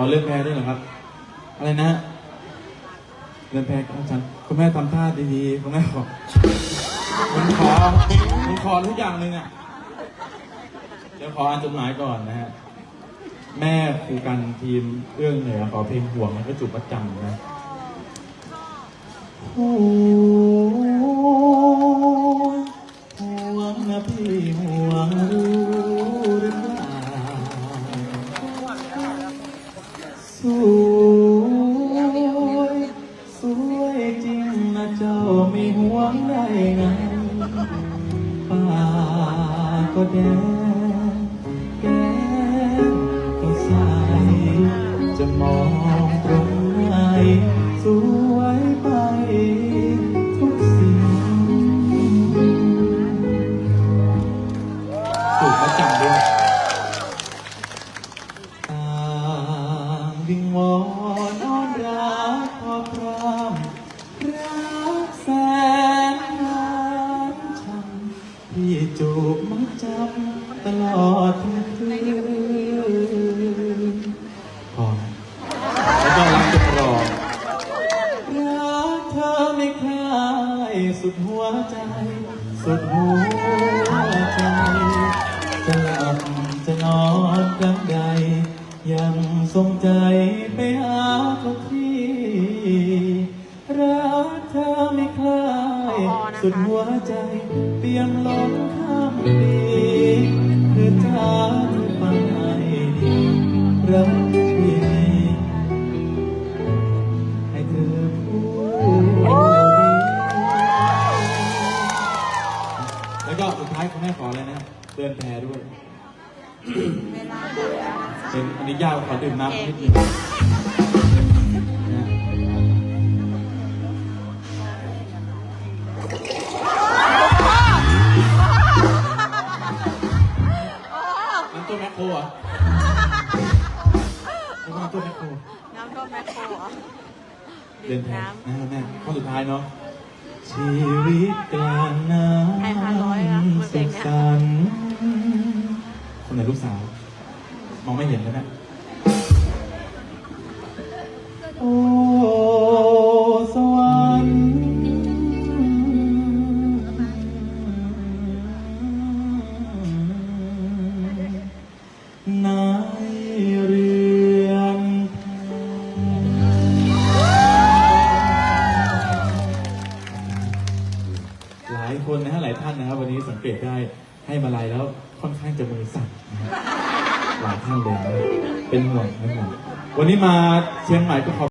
อเลื่อนแพรด้วยเหรอครับ อะไรนะเลื่อนแพรของฉันคุณแม่ทำท่าดีๆคุณแม่ขอผมขอผมขอทุกอย่างเลยเนี่ยเดี๋ยวขออ่านจดหมายก่อนนะฮะ แม่ครูกันทีมเอื้องเหนือขอเพลงห่วงแล้วก็จุบประจำนะห่ ม่ห่วงได้ไงป่าก็แดงแก้มก็ใสจะมองตรงไหนสวยไปทุกสิ่งถูกประจำด้วย พี่จูบมัดจำตลอดทั้งคืนพอแล้วก็รักจะรอรักเธอไม่คลายสุดหัวใจ สุดหัวใจจะหลับจะนอนครั้งใด ยังทรงใจไปหาทุกที่ายสุดหัวใจเพียงลมข้ามปีคือเธอที่ฟังให้ดีรักที่มีให้เธอพูดดีแล้วก็สุดท้ายคุณแม่ขออะไรนะเตือนแพรด้วยเป็นอันนี้ยากขอดื่มน้ำนิดนึง ต้มแมคโครเหรอะน้ำต้มแมคโครน้ำท่วมแมคโครเหรอเดิดื่นมแพน้นะแม่ข้อสุดท้ายเนาะชีวิตกลางน้ให้ห้าร้อยอะำมาเพลสุงขเนี้ยสันต์คนไหนลูกสาว มองไม่เห็นแล้วเนะโอ้ หลายคนนะฮะหลายท่านนะครับ วันนี้สังเกตได้ให้มาลัยแล้วค่อนข้างจะมือสั่นนะครับหลายท่านเลยนะเป็นห่วงเป็นห่วงวันนี้มาเชียงใหม่ก็ขอ